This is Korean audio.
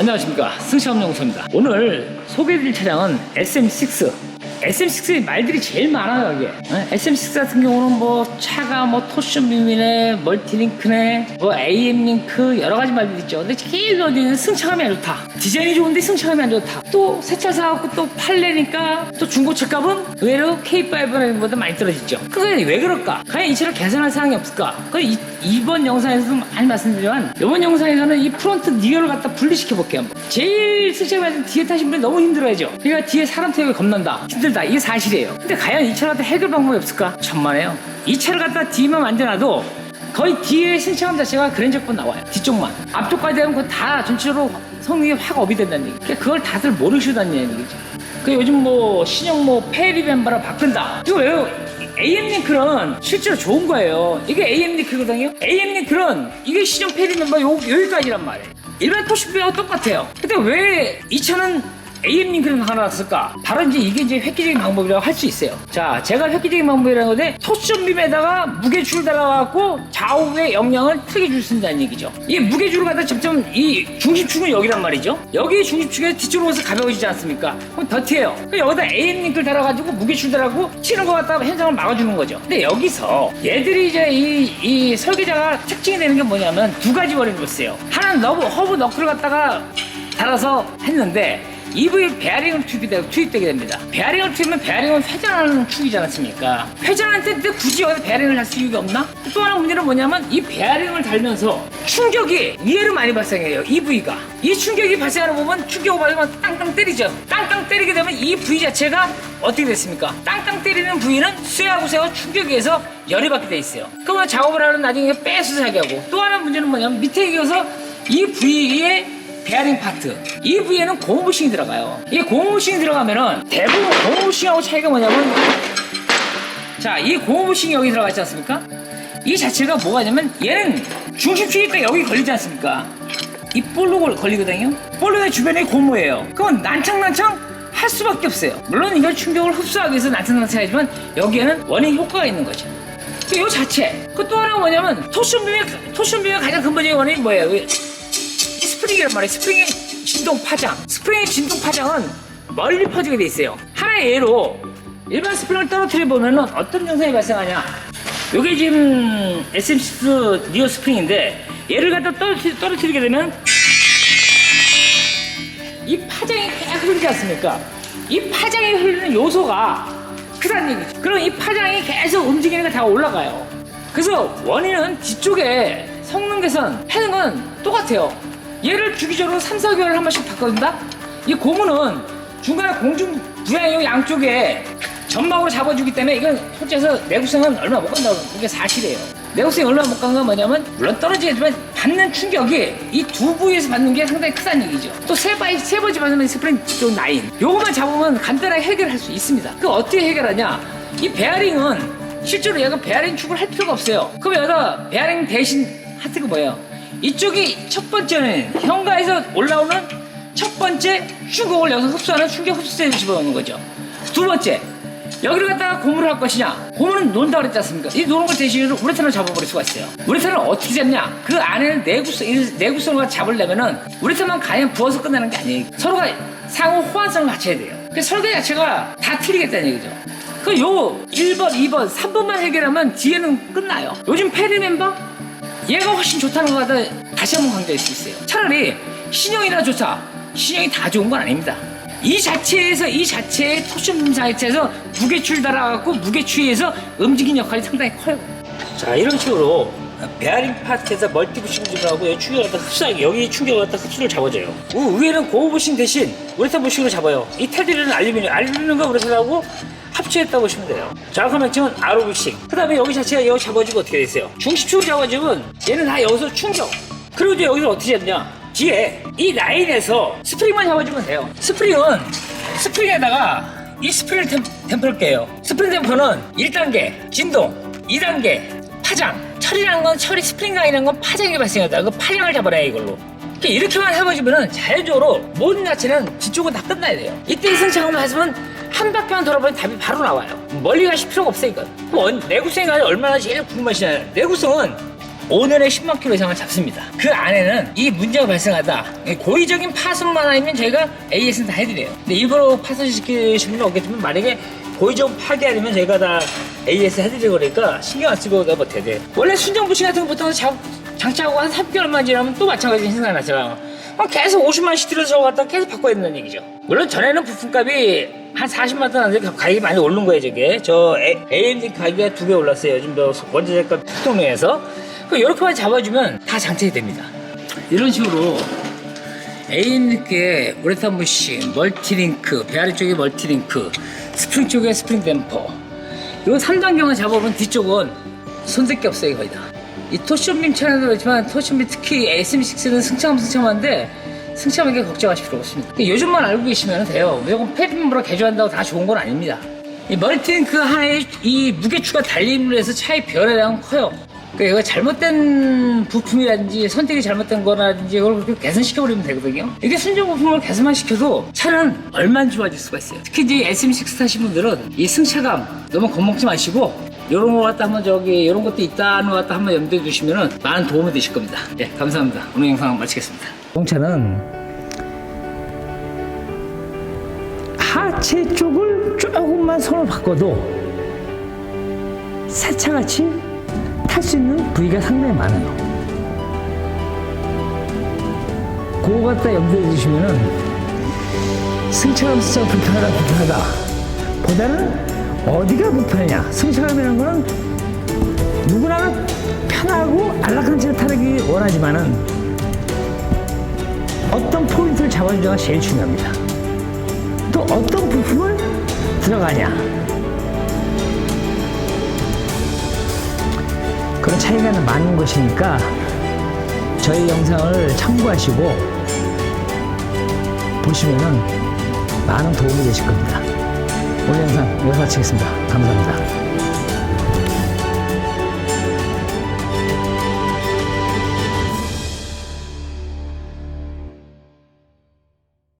안녕하십니까. 승시업연구소입니다. 오늘 소개해드릴 차량은 SM6 SM6의 말들이 제일 많아요 이게. 어? SM6 같은 경우는 뭐 차가 뭐 토션 빔이네 멀티링크네 뭐 AM 링크 여러 가지 말들이 있죠. 근데 제일 어디는 승차감이 안 좋다. 디자인이 좋은데 승차감이 안 좋다. 또 새 차 사갖고 또 팔래니까 또 중고차 값은 의외로 K5보다 많이 떨어지죠. 그게 왜 그럴까? 과연 이 차를 개선할 사항이 없을까? 그 이, 이번 영상에서도 많이 말씀드리지만 이번 영상에서는 이 프론트 니어를 갖다 분리시켜 볼게요. 제일 승차감이 뒤에 타신 분이 너무 힘들어하죠. 그러니까 뒤에 사람 태우기 겁난다. 힘들다. 이게 사실이에요. 근데 과연 이 갖다 해결 방법이 없을까? 천만에요 이 차를 갖다 뒤만 만져놔도 거의 뒤에 승차감 자체가 그랜저급 나와요 뒤쪽만 앞쪽까지 되면 그거 다 전체적으로 성능이 확 업이 된다는 얘기 그러니까 그걸 다들 모르시다는 얘기죠 그 요즘 뭐 신형 뭐 페리벤바라 바꾼다 이거 왜요 AM 링크는 실제로 좋은 거예요. 이게 AM 링크거든요. AM 링크는 이게 시정 페리 멤버 요, 여기까지란 말이에요. 일반 토시비하고 똑같아요. 근데 왜 이 차는 AM 링크를 하나 놨을까? 바로 이제 이게 이제 획기적인 방법이라고 할 수 있어요. 자, 제가 획기적인 방법이라는 건데 토션빔에다가 무게줄 달아갖고 좌우의 영향을 틀게 줄 수 있다는 얘기죠. 이 무게줄을 갖다 점점 이 중심축은 여기란 말이죠. 여기 중심축에 뒤쪽으로 가서 가벼워지지 않습니까? 그럼 더티해요. 여기다 AM 링크를 달아가지고 무게줄 달아고 치는 거 갖다가 현상을 막아주는 거죠. 근데 여기서 얘들이 이제 이, 이 설계자가 특징이 되는 게 뭐냐면 두 가지 버리는 거 있어요. 하나는 너브, 허브 너클을 갖다가 달아서 했는데 EV 베어링을 투입되게, 투입되게 됩니다. 베어링을 투입하면 베어링은 회전하는 축이지 않습니까? 회전할 때 굳이 여기서 베어링을 할 이유가 없나? 또 하나 문제는 뭐냐면 이 베어링을 달면서 충격이 위에로 많이 발생해요. EV가. 이 충격이 발생하는 부분 충격을 받으면 땅땅 때리죠. 땅땅 때리게 되면 이 부위 자체가 어떻게 됐습니까? 땅땅 때리는 부위는 쇠하고 쇠가 충격에 의해서 열이 받게 돼 있어요. 그러면 작업을 하는 나중에 빼서 하게 하고 또 하나 문제는 뭐냐면 밑에 이어서 이 부위에 베어링 파트 이 부위에는 고무부싱이 들어가요. 이 고무부싱이 들어가면은 대부분 고무부싱하고 차이가 뭐냐면 자이 고무부싱이 여기 들어가 있지 않습니까? 이 자체가 뭐가 냐면 얘는 중심 축이 딱 여기 걸리지 않습니까? 이 볼로 걸리거든요. 볼로의 주변에 고무예요. 그건 난창난창 할 수밖에 없어요. 물론 이걸 충격을 흡수하기 위해서 난창난창 하지만 여기에는 원인 효과가 있는 거죠. 이 자체. 그 또 하나 뭐냐면 토션빔의 토션빔의 가장 근본적인 원인이 뭐예요 스프링이란 말이에요. 스프링의 진동 파장. 스프링의 진동 파장은 멀리 퍼지게 돼 있어요. 하나의 예로 일반 스프링을 떨어뜨려 보면은 어떤 현상이 발생하냐? 요게 지금 SM6 니오 스프링인데 얘를 갖다 떨어뜨리, 떨어뜨리게 되면 이 파장이 계속 흐르지 않습니까? 이 파장이 흐르는 요소가 크다는 얘기죠. 그럼 이 파장이 계속 움직이는 게다 올라가요. 그래서 원인은 뒤쪽에 성능 개선 건 똑같아요. 얘를 주기적으로 3, 4개월에 한 번씩 바꿔준다? 이 고무는 중간에 공중 부양이 양쪽에 점막으로 잡아주기 때문에 이건 솔직히 해서 내구성은 얼마 못 간다고 이게 사실이에요. 내구성이 얼마 못 간 건 뭐냐면 물론 떨어지겠지만 받는 충격이 이 두 부위에서 받는 게 상당히 크다는 얘기죠. 또 세 바이 세 번째 받으면 스프링 또 나인. 요거만 잡으면 간단하게 해결할 수 있습니다. 그 어떻게 해결하냐? 이 베어링은 실제로 얘가 베어링 축을 할 필요가 없어요. 그럼 여기다 베어링 대신 하트가 뭐예요? 이쪽이 첫 번째는 현가에서 올라오는 첫 번째 충격을 여기서 흡수하는 충격 흡수제를 집어넣는 거죠. 두 번째, 여기를 갖다가 고무를 할 것이냐? 고무는 논다 그랬지 않습니까? 이 노는 것 대신으로 우레탄을 잡아버릴 수가 있어요. 우레탄을 어떻게 잡냐? 그 안에는 내구성, 이 내구성을 잡으려면은 우레탄만 가냥 부어서 끝나는 게 아니에요. 서로가 상호 호환성을 갖춰야 돼요. 그 설계 자체가 다 틀리겠다는 얘기죠. 그 요 1번, 2번, 3번만 해결하면 뒤에는 끝나요. 요즘 페리 멤버 얘가 훨씬 좋다는 거 갖다 다시 한번 강조할 수 있어요. 차라리 신형이나 좋다. 신형이 다 좋은 건 아닙니다. 이 자체에서 이 자체의 토션 자체에서 무게추를 달아갖고 무게추에서 움직이는 역할이 상당히 커요. 자 이런 식으로 베어링 파트에서 멀티부싱을 하고 여기 충격을 갖다 흡수하게 여기 충격을 갖다 흡수를 잡아줘요. 우 위에는 고무부싱 대신 우레탄 부싱으로 잡아요. 이 테두리는 알루미늄, 알루미늄과 우레탄하고 합체했다고 보시면 돼요. 정확한 명칭은 ROV싱. 그 다음에 여기 자체가 여기 잡아주고 어떻게 됐어요? 중심축을 잡아주면 얘는 다 여기서 충격. 그리고 이제 여기서 어떻게 잡냐? 뒤에 이 라인에서 스프링만 잡아주면 돼요. 스프링은 스프링에다가 이 스프링 템, 템퍼를 깨요. 스프링 템퍼는 1단계 진동, 2단계 파장. 철이라는 건 철이 스프링 라인이라는 건 파장이 발생하다. 그 파장을 잡아라 이걸로. 이렇게만 해보시면은 자연적으로 모든 자체는 뒤쪽은 다 끝나야 돼요. 이때 승차감을 했으면 한 바퀴만 돌아보면 답이 바로 나와요. 멀리 가실 필요가 이건. 그럼 내구성이 가장 얼마나 제일 궁금하시나요? 내구성은 오늘의 10만 킬로 이상을 잡습니다. 그 안에는 이 문제가 발생하다 고의적인 파손만 아니면 저희가 AS는 다 해드려요. 근데 일부러 파손시키신 분은 없겠지만 만약에 고의적 파괴하려면 저희가 다 AS 해드리고 그러니까 신경 안 쓰고 다 못해야 돼. 원래 순정 부신 같은 거 보통 자- 장착하고 한 3개월만 지나면 또 마찬가지 생각이 나잖아. 그 럼 계속 50만원씩 들여서 갖다 계속 바꿔야 된다는 얘기죠. 물론 전에는 부품값이 한 40만 원 하는데 가격이 많이 오른 거예요, 저게. 저 A- AMD 가격이 두 배 올랐어요. 요즘 저 원자재값 특동맹에서. 이렇게만 잡아주면 다 장착이 됩니다. 이런 식으로 AMD께 우레탄 부시, 멀티링크, 배아리 쪽에 멀티링크, 스프링 쪽에 스프링 댐퍼. 요 3단계만 잡아보면 뒤쪽은 손댈 게 없어요, 거의 다. 이 토션빔 차량도 그렇지만 토션빔 특히 SM6는 승차감 승차감인데 승차감에 걱정하실 필요 없습니다. 요즘만 알고 계시면 돼요. 무조건 페빈으로 개조한다고 다 좋은 건 아닙니다. 이 멀티링크 하나에 이 무게추가 달림으로 해서 차의 변화량은 커요. 그러니까 이거 잘못된 부품이라든지 선택이 잘못된 거라든지 이걸 그렇게 개선시켜버리면 되거든요. 이게 순정 부품을 개선만 시켜도 차는 얼마나 좋아질 수가 있어요. 특히 이제 SM6 타신 분들은 이 승차감 너무 겁먹지 마시고 이런 거 갖다 한번 저기 이런 것도 있다는 거 갖다 한번 염두에 두시면은 많은 도움이 되실 겁니다. 예, 감사합니다. 오늘 영상 마치겠습니다. 자동차는 하체 쪽을 조금만 손을 바꿔도 새차같이 탈 수 있는 부위가 상당히 많아요. 그거 갖다 염두에 두시면은 승차감 승차감 불편하다 불편하다 보다는 어디가 불편하냐 승차감이라는 거는 누구나 편하고 안락한 차를 타기 원하지만은 어떤 포인트를 잡아주냐가 제일 중요합니다. 또 어떤 부품을 들어가냐 그런 차이가 많은 것이니까 저희 영상을 참고하시고 보시면은 많은 도움이 되실 겁니다. 오늘 영상 여기서 마치겠습니다. 감사합니다.